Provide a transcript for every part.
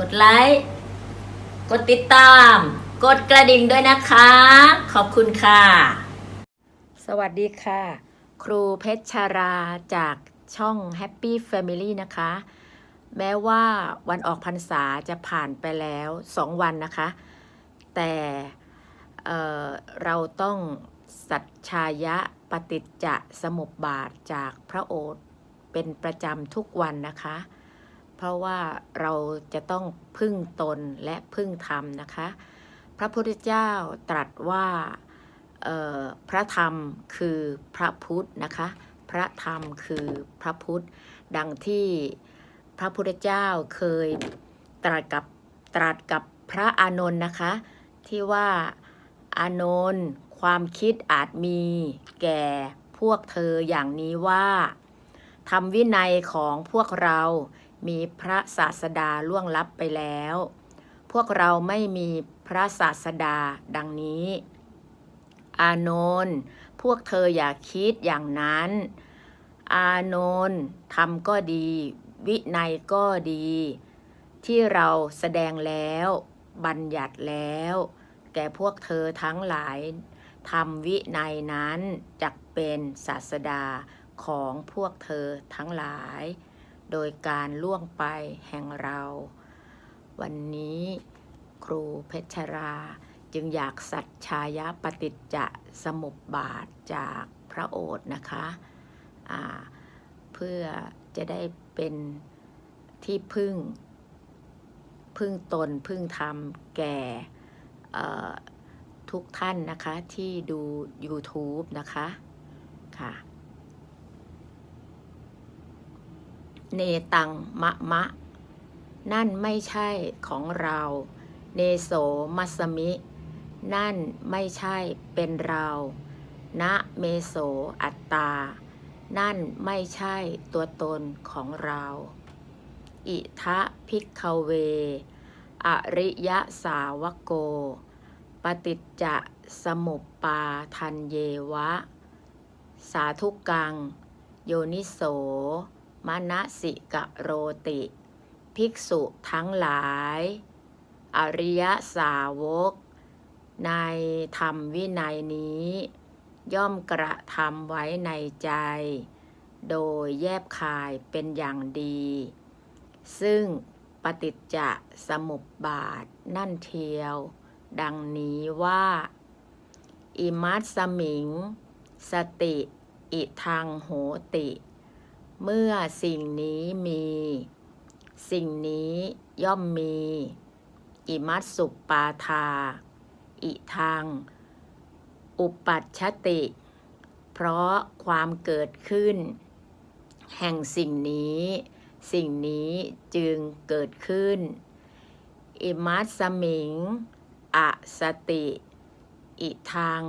กดไลค์ กดติดตาม กดกระดิ่งด้วยนะคะ ขอบคุณค่ะ สวัสดีค่ะ ครูเพชรชาราจากช่อง Happy Family นะคะ แม้ว่าวันออกพรรษาจะผ่านไปแล้ว2วันนะคะ แต่เอ่อเราต้องสัจชายะปฏิจจสมุปบาทจากพระโอษฐ์เป็นประจำทุกวันนะคะ ราะว่าเราจะต้องพึ่งตนและพึ่งธรรมนะคะ พระพุทธเจ้าตรัสว่าพระธรรมคือพระพุทธนะคะ พระธรรมคือพระพุทธ ดังที่พระพุทธเจ้าเคยตรัสกับตรัสกับพระอานนท์นะคะ ที่ว่าอานนท์ความคิดอาจมีแก่พวกเธออย่างนี้ว่าธรรมวินัยของพวกเรา มีพระศาสดาล่วงลับไปแล้ว พวกเราไม่มีพระศาสดาดังนี้ อานนท์พวกเธออย่าคิดอย่างนั้น อานนท์ทำก็ดี วินัยก็ดี ที่เราแสดงแล้ว บัญญัติแล้ว แก่พวกเธอทั้งหลายทำวินัยนั้นจักเป็นศาสดาของพวกเธอทั้งหลาย โดยการล่วงไปแห่งเรา วันนี้ครูเพชรราจึงอยากสัตชายะปฏิจจะสมุปบาทจากพระโอษฐ์นะคะอ่าเพื่อจะได้เป็นที่พึ่ง พึ่งตนพึ่งธรรมแก่ทุกท่านนะคะที่ดู YouTube นะคะค่ะ เนตังมะมะ นั่นไม่ใช่ของเรา เนโสมัสมิ นั่นไม่ใช่เป็นเรานะเมโสอัตตา นั่นไม่ใช่ตัวตนของเรา อิทะพิกเว อริยสาวโก ปฏิจจสมุปปาทันเยวะ สาธุกัง โยนิโส มนสิกะโรติ ภิกษุทั้งหลาย อริยสาวก ในธรรมวินัยนี้ ย่อมกระทำไว้ในใจ โดยแยบคายเป็นอย่างดี ซึ่งปฏิจจสมุปบาทนั่นเทียว ดังนี้ว่า อิมัตสมิง สติ อิทังโหติ เมื่อสิ่งนี้มี สิ่งนี้ย่อมมี อิมัตสุปปาทา อิทังอุปัชติ เพราะความเกิดขึ้น แห่งสิ่งนี้ สิ่งนี้จึงเกิดขึ้น อิมัตสมิง อสติ อิทัง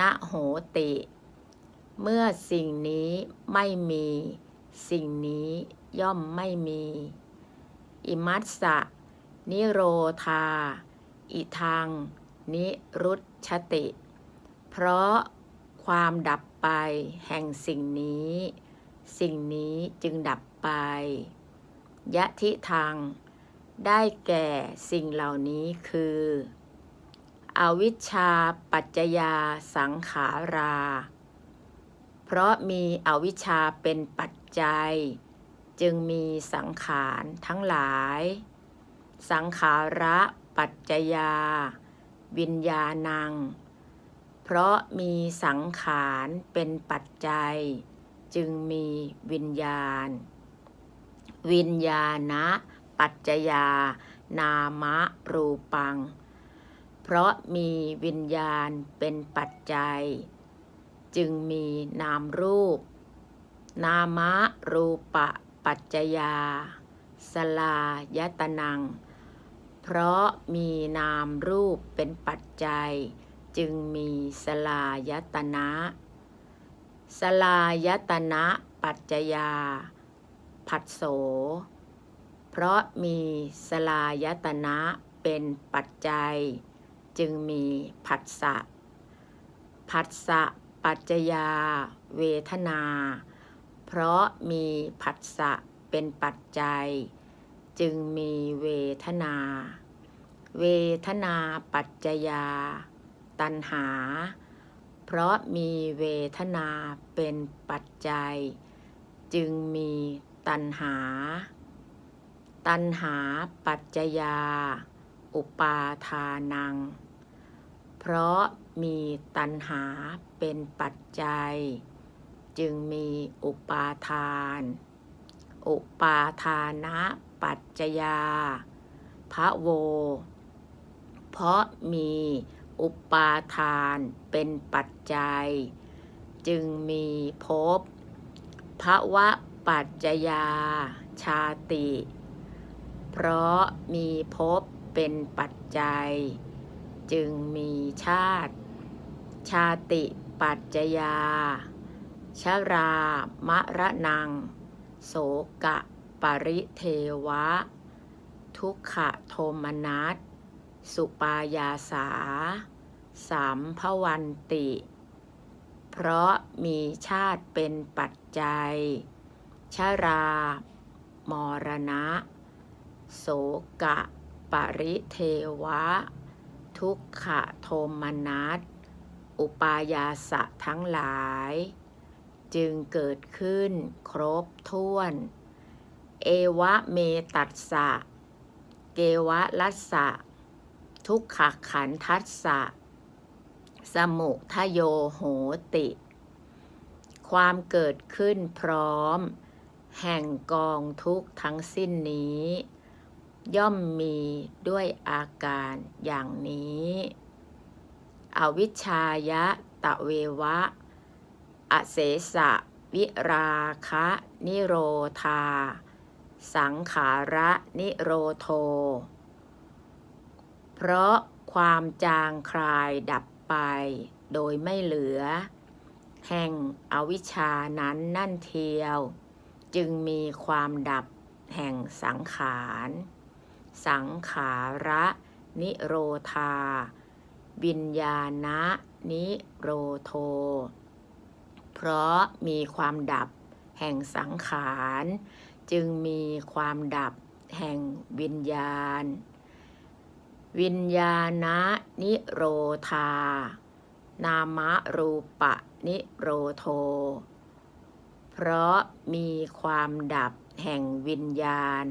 นะโหติ เมื่อสิ่งนี้ไม่มี สิ่งนี้ย่อมไม่มี อิมัสสะ นิโรธา อิทัง นิรุชชติ เพราะความดับไปแห่งสิ่งนี้ สิ่งนี้จึงดับไป ยะทิทาง ได้แก่สิ่งเหล่านี้คือ อวิชชาปัจจยาสังขารา เพราะมีอวิชชาเป็นปัจจัย จึงมีสังขารทั้งหลาย สังขาระปัจจยา วิญญาณัง เพราะมีสังขารเป็นปัจจัย จึงมีวิญญาณ วิญญาณะปัจจยานามะรูปัง เพราะมีวิญญาณเป็นปัจจัย จึงมีนามรูป นามะรูปะปัจจยา สลายตนัง เพราะมีนามรูปเป็นปัจจัย จึงมีสลายตนะสลายตนะปัจจยา ผัสโส เพราะมีสลายตนะเป็นปัจจัย จึงมีผัสสะผัสสะ ปัจจยาเวทนา เพราะมีผัสสะเป็นปัจจัย จึงมีเวทนา เวทนาปัจจยา ตัณหา เพราะมีเวทนาเป็นปัจจัย จึงมีตัณหา ตัณหาปัจจยา อุปาทานัง เพราะมีตัณหาเป็นปัจจัย จึงมีอุปาทาน อุปาทานะปัจจยาพระโว เพราะมีอุปาทานเป็นปัจจัย จึงมีภพภวะปัจจยาชาติ เพราะมีภพเป็นปัจจัย จึงมีชาติ ชาติปัจจยา ชรามะระนัง โสกะปริเทวะ ทุกขโทมนัส สุปายาสา สามพวันติ เพราะมีชาติเป็นปัจจัย ชรามรณะ โสกะปริเทวะ ทุกขโทมนัสอุปายาสะทั้งหลาย จึงเกิดขึ้นครบถ้วน เอวะเมตัสสะ เกวะลัสสะ ทุกขขันทัสสะ สมุทโยโหติ ความเกิดขึ้นพร้อม แห่งกองทุกทั้งสิ้นนี้ ย่อมมีด้วยอาการอย่างนี้ อวิชชายะตะเววะ อเสสะ วิราคะ นิโรธา สังขาระนิโรโท เพราะความจางคลายดับไปโดยไม่เหลือ แห่งอวิชชานั้นนั่นเทียว จึงมีความดับแห่งสังขาร สังขาระนิโรธาวิญญาณะนิโรโท เพราะมีความดับแห่งสังขาร จึงมีความดับแห่งวิญญาณ วิญญาณะนิโรธา นามรูปะนิโรโท เพราะมีความดับแห่งวิญญาณ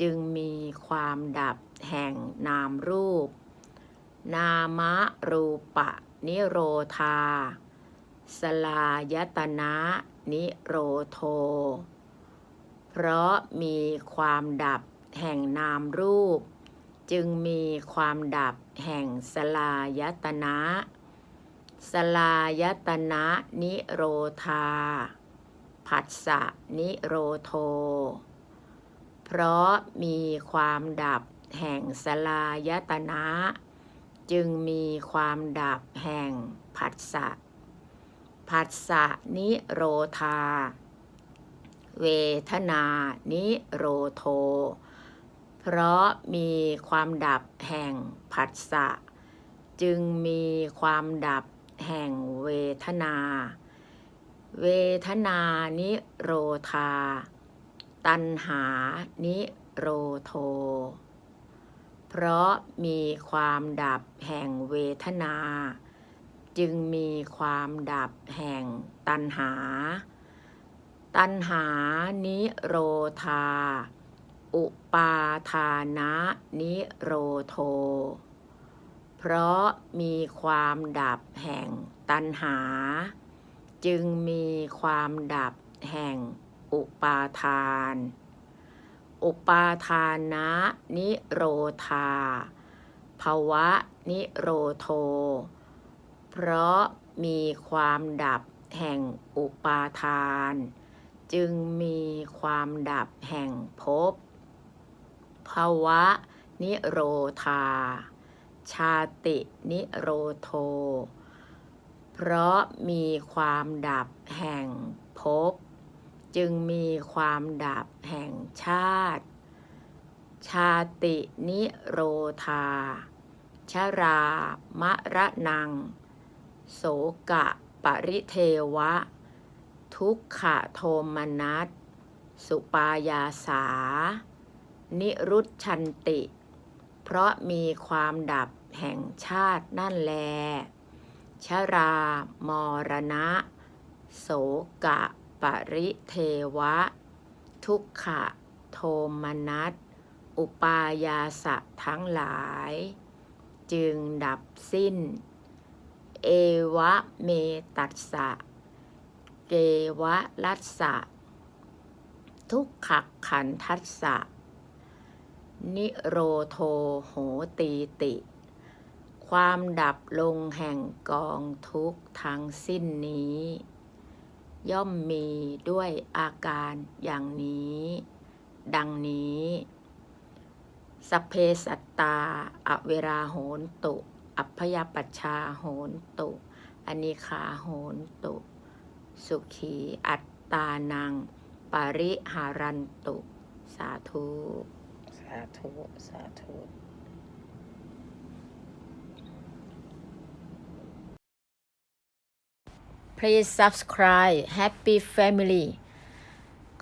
จึงมีความดับแห่งนามรูป นามรูปะ นิโรธา สลายตนะนิโรโท เพราะมีความดับแห่งนามรูป จึงมีความดับแห่งสลายตนะสลายตนะนิโรธา ผัสสะนิโรโท เพราะมีความดับแห่งสลายตนะ จึงมีความดับแห่งผัสสะผัสสะนิโรธา เวทนานิโรโท เพราะมีความดับแห่งผัสสะจึงมีความดับแห่งเวทนา เวทนานิโรธา ตัณหานิโรโท เพราะมีความดับแห่งเวทนา จึงมีความดับแห่งตัณหา ตัณหานิโรธา อุปาทานะนิโรโท เพราะมีความดับแห่งตัณหา จึงมีความดับแห่ง อุปาทาน อุปาทานะนิโรธาภวะนิโรโท เพราะมีความดับแห่งอุปาทาน จึงมีความดับแห่งภพภวะนิโรธา ชาตินิโรโท เพราะมีความดับแห่งภพ จึงมีความดับแห่งชาติ ชาตินิโรธา ชรามะระนัง โสกะปริเทวะ ทุกขโทมนัส สุปายาสา นิรุตชันติ เพราะมีความดับแห่งชาตินั่นแล ชรามรณะ โสกะ ปริเทวะ ทุกขะ โทมนัส อุปายาสะทั้งหลาย จึงดับสิ้น เอวะเมตัสสะ เกวะลัสสะ ทุกขขันทัสสะ นิโรโทโหตีติ ความดับลงแห่งกองทุกทั้งสิ้นนี้ ย่อมมีด้วยอาการอย่างนี้ ดังนี้สเพสัตตา อเวราโหนตุ อัพยปัชชาโหนตุอนิคาโหนตุ สุขีอัตตานัง ปริหารันตุ สาธุ สาธุ สาธุ Please subscribe Happy Family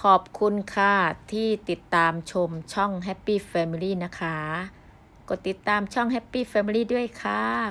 ขอบคุณค่ะ ที่ติดตามชมช่อง Happy Family นะคะ กดติดตามช่อง Happy Family ด้วยค่ะ